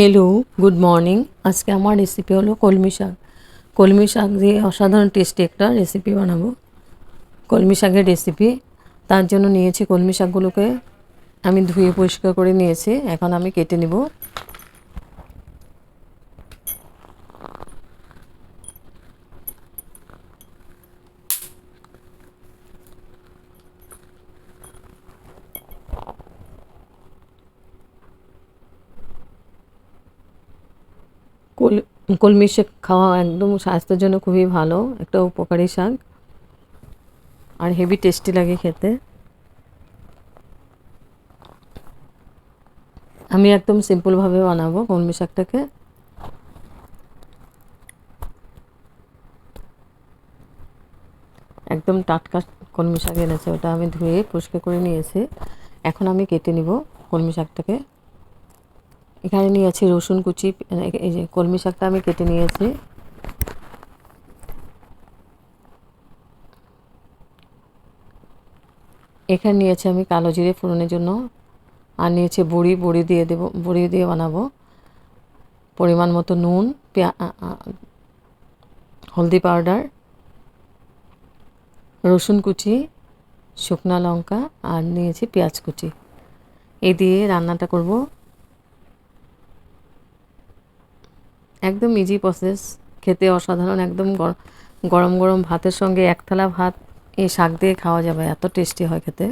Hello good morning আজকে আমার recipe হলো কলমি শাক। কলমি শাক দিয়ে অসাধারণ টেস্টি একটা রেসিপি বানাবো। কলমি শাকের রেসিপি তার জন্য নিয়েছি কলমি শাকগুলোকে। আমি ধুয়ে পরিষ্কার করে নিয়েছি। এখন আমি কেটে নেব কল কলমি শাক খাওয়া একদম স্বাস্থ্যের জন্য খুবই ভালো, একটা উপকারী শাক। আর হেভি টেস্টি লাগে খেতে। আমি একদম সিম্পলভাবে বানাবো কলমি শাকটাকে। একদম টাটকা কলমি শাক এনেছে, ওটা আমি ধুয়ে পরিষ্কার করে নিয়েছি। এখন আমি কেটে নিব কলমি শাকটাকে। এখানে নিয়েছি রসুন কুচি এই যে কলমি শাকটা আমি কেটে নিয়েছি। এখানে নিয়েছি আমি কালো জিরে ফোড়নের জন্য। আর নিয়েছি বড়ি বড়ি দিয়ে দেবো, বড়ি দিয়ে বানাবো। পরিমাণ মতো নুন হলদি পাউডার, রসুন কুচি, শুকনো লঙ্কা, আর নিয়েছি পেঁয়াজ কুচি। এই দিয়ে রান্নাটা করব। একদম ইজি প্রসেস খেতে অসাধারণ, একদম গরম গরম ভাতের সঙ্গে এক থালা ভাত, এই শাক দিয়ে খাওয়া যাবে, এত টেস্টি হয় খেতে।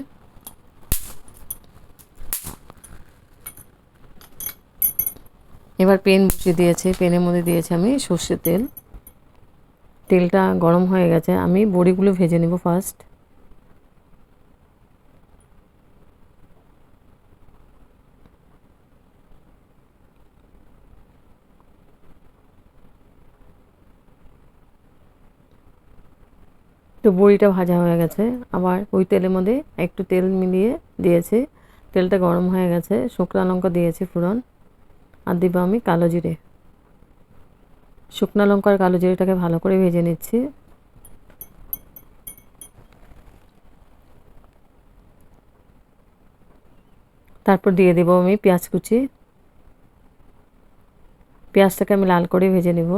এবার পেন বসিয়ে দিয়েছি, পেনের মধ্যে দিয়েছি আমি সর্ষের তেল। তেলটা গরম হয়ে গেছে, আমি বড়িগুলো ভেজে নেব ফার্স্ট তো বড়িটা ভাজা হয়ে গেছে। আবার ওই তেলের মধ্যে একটু তেল মিলিয়ে দিয়েছি। তেলটা গরম হয়ে গেছে। শুকনো লঙ্কা দিয়েছি ফুরন আর দিব আমি কালো জিরে। শুকনো লঙ্কার কালো জিরেটাকে ভালো করে ভেজে নিচ্ছি। তারপর দিয়ে দেবো আমি পেঁয়াজ কুচি। পেঁয়াজটাকে আমি লাল করে ভেজে নেব।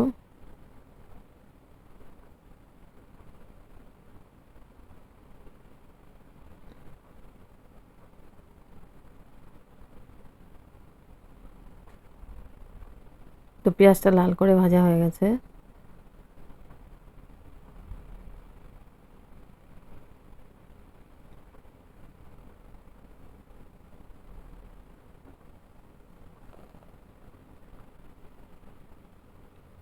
তো পেঁয়াজটা লাল করে ভাজা হয়ে গেছে।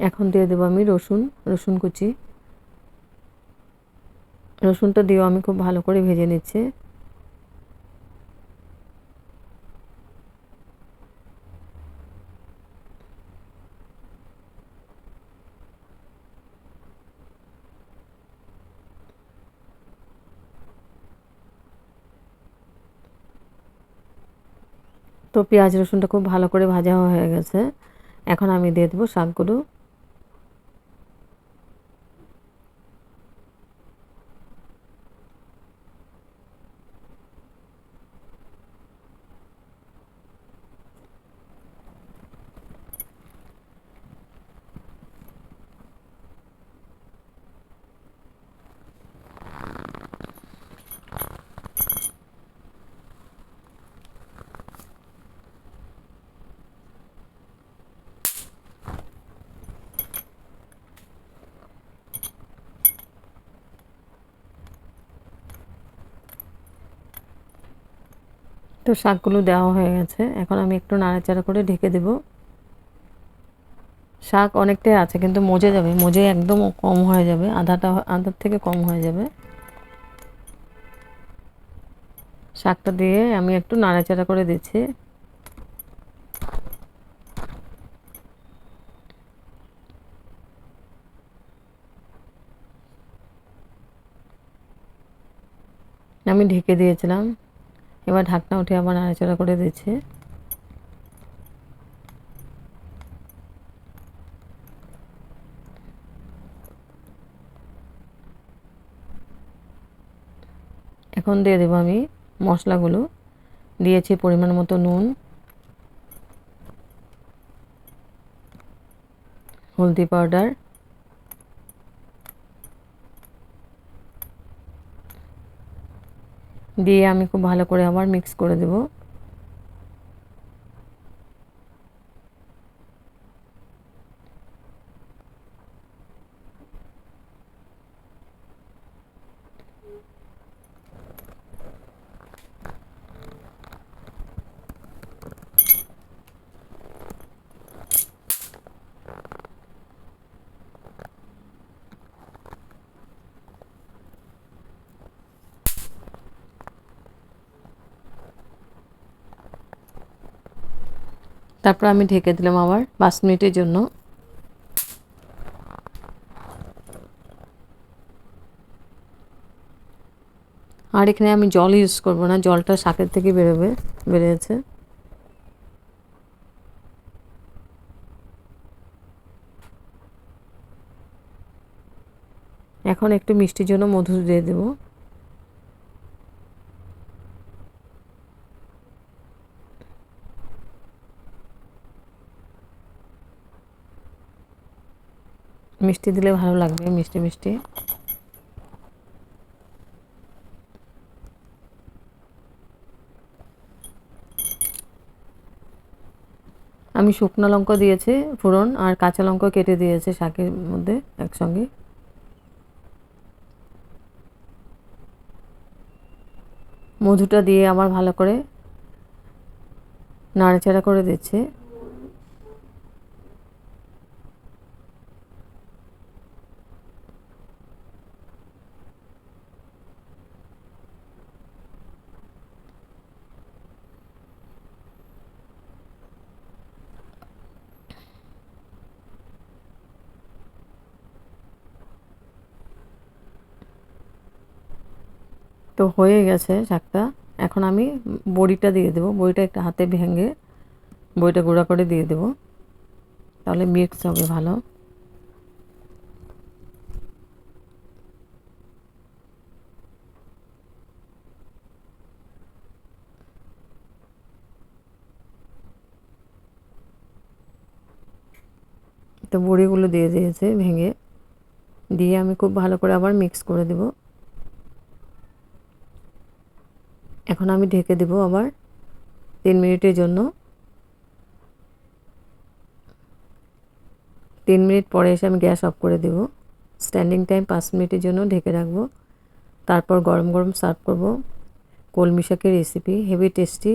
এখন দিয়ে দেবো আমি রসুন রসুন কুচি। রসুনটা দিয়েও আমি খুব ভালো করে ভেজে নিচ্ছি। তো পেঁয়াজ রসুনটা খুব ভালো করে ভাজা হয়ে গেছে। এখন আমি দিয়ে দেবো শাকগুলো। তো শাকগুলো দেওয়া হয়ে গেছে। এখন আমি একটু নাড়াচাড়া করে ঢেকে দেব। শাক অনেকটাই আছে, কিন্তু মজে যাবে। মজে একদম কম হয়ে যাবে। আধাটা, আধার থেকে কম হয়ে যাবে। শাকটা দিয়ে আমি একটু নাড়াচাড়া করে দিচ্ছি। আমি ঢেকে দিয়েছিলাম। এবার ঢাকনা উঠে আবার নাড়াচাড়া করে দিচ্ছে। এখন দিয়ে দেবো আমি মশলাগুলো। দিয়েছি পরিমাণ মতো নুন, হলদি পাউডার দিয়ে আমি খুব ভালো করে আবার মিক্স করে দেব। তারপর আমি ঢেকে দিলাম আবার পাঁচ মিনিটের জন্য। আর এখানে আমি জল ইউজ করব না, জলটা শাকের থেকে বেরোবে, বেরিয়েছে। এখন একটু মিষ্টির জন্য মধু দিয়ে দেবো। মিষ্টি দিলে ভালো লাগবে, মিষ্টি মিষ্টি। আমি শুকনো লঙ্কা দিয়েছি ফোড়ন আর কাঁচা লঙ্কা কেটে দিয়েছে শাকের মধ্যে একসঙ্গে। মধুটা দিয়ে আমার ভালো করে নাড়াচাড়া করে দিচ্ছে। তো হয়ে গেছে শাকটা এখন আমি বড়িটা দিয়ে দেবো। বড়িটা একটা হাতে ভেঙে বড়িটা গুঁড়া করে দিয়ে দেবো। তাহলে মিক্স হবে ভালো। তো বড়িগুলো দিয়ে দিয়েছে ভেঙে। দিয়ে আমি খুব ভালো করে আবার মিক্স করে দেবো। এখন আমি ঢেকে দেব আবার তিন মিনিটের জন্য। তিন মিনিট পরে এসে আমি গ্যাস অফ করে দেব। স্ট্যান্ডিং টাইম পাঁচ মিনিটের জন্য ঢেকে রাখব। তারপর গরম গরম সার্ভ করব। কলমি শাকের রেসিপি হেভি টেস্টি।